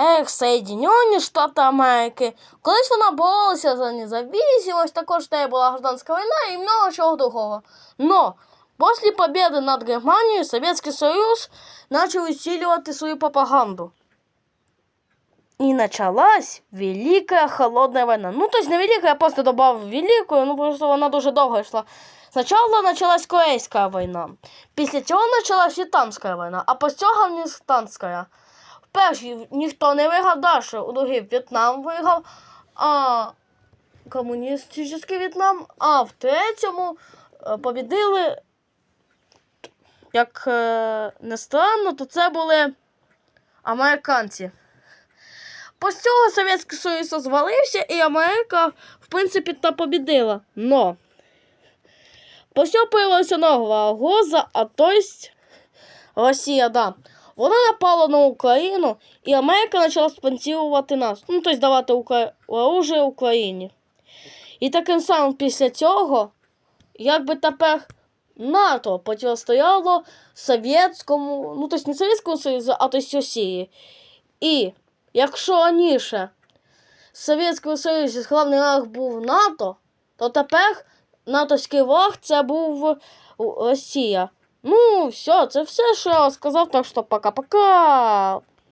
ех, Соєдинені Штати Америки. Колись вона боролася за независимость, також в неї була гражданська війна і много чого другого. Но после победы над Германией Советский Союз начал усиливать свою пропаганду. И началась Великая Холодная война. Ну, то есть не Великая, я просто добавив Великую, ну просто вона дуже довго йшла. Спочатку почалась Корейська війна, після цього почалась В'єтнамська війна, а після цього Першій ніхто не виграв далі, у другій В'єтнам виграв, а комуністичний В'єтнам, а в третьому е, побідили, як е, не странно, то це були американці. Після цього Совєтський Союз розвалився, і Америка, в принципі, та побідила. Но після появилася нова угроза, а то есть Росія, да. Вона напала на Україну, і Америка почала спонсорувати нас. Ну, тобто давати Укра... оружие Україні. І таким самим після цього, якби тепер НАТО протистояло Совєтському, ну тобто не Совєтському Союзу, а тобто Росії. І якщо раніше в Совєтському Союзі головний враг був НАТО, то тепер натовський ворог це був Росія. Ну, все, це все, що я сказав, так що пока-пока.